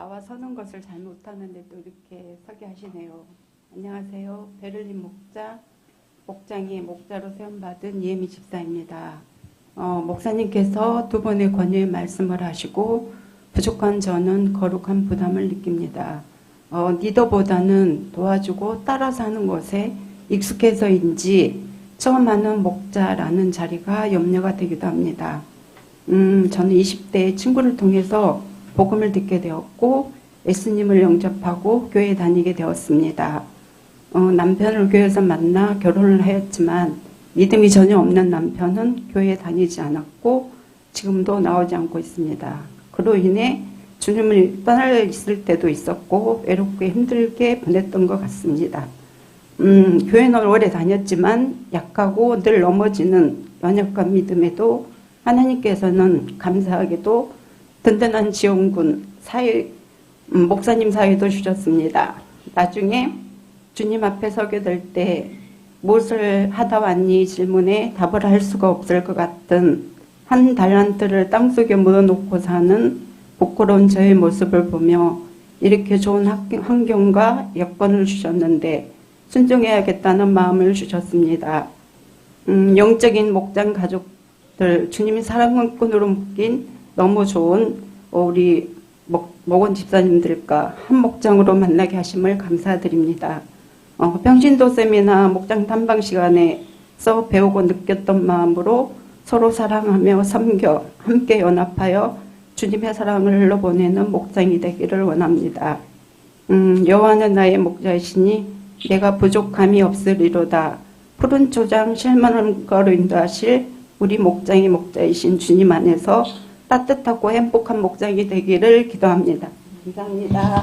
나와 서는 것을 잘 못하는데 또 이렇게 서게 하시네요. 안녕하세요. 베를린 목자, 목장이 목자로 세움받은 이혜미 집사입니다. 어, 목사님께서 두 번의 권유의 말씀을 하시고 부족한 저는 거룩한 부담을 느낍니다. 어, 리더보다는 도와주고 따라서 하는 것에 익숙해서인지 처음 하는 목자라는 자리가 염려가 되기도 합니다. 음, 저는 20대 친구를 통해서 복음을 듣게 되었고 예수님을 영접하고 교회 다니게 되었습니다. 어, 남편을 교회에서 만나 결혼을 하였지만 믿음이 전혀 없는 남편은 교회에 다니지 않았고 지금도 나오지 않고 있습니다. 그로 인해 주님을 떠나 있을 때도 있었고 외롭게 힘들게 보냈던 것 같습니다. 음, 교회는 오래 다녔지만 약하고 늘 넘어지는 연약한 믿음에도 하나님께서는 감사하게도 든든한 지원군 사회 음, 목사님 사회도 주셨습니다. 나중에 주님 앞에 서게 될 때 무엇을 하다 왔니 질문에 답을 할 수가 없을 것 같은 한 달란트를 땅속에 묻어놓고 사는 부끄러운 저의 모습을 보며 이렇게 좋은 환경- 환경과 여건을 주셨는데 순종해야겠다는 마음을 주셨습니다. 음, 영적인 목장 가족들 주님이 사랑꾼으로 묶인 너무 좋은 우리 목, 목원 집사님들과 한 목장으로 만나게 하심을 감사드립니다. 어, 평신도 세미나 목장 탐방 시간에서 배우고 느꼈던 마음으로 서로 사랑하며 섬겨 함께 연합하여 주님의 사랑을 흘러보내는 목장이 되기를 원합니다. 음, 여호와는 나의 목자이시니 내가 부족함이 없으리로다. 푸른 초장 실만한 거로 인도하실 우리 목장의 목자이신 주님 안에서 따뜻하고 행복한 목장이 되기를 기도합니다. 감사합니다.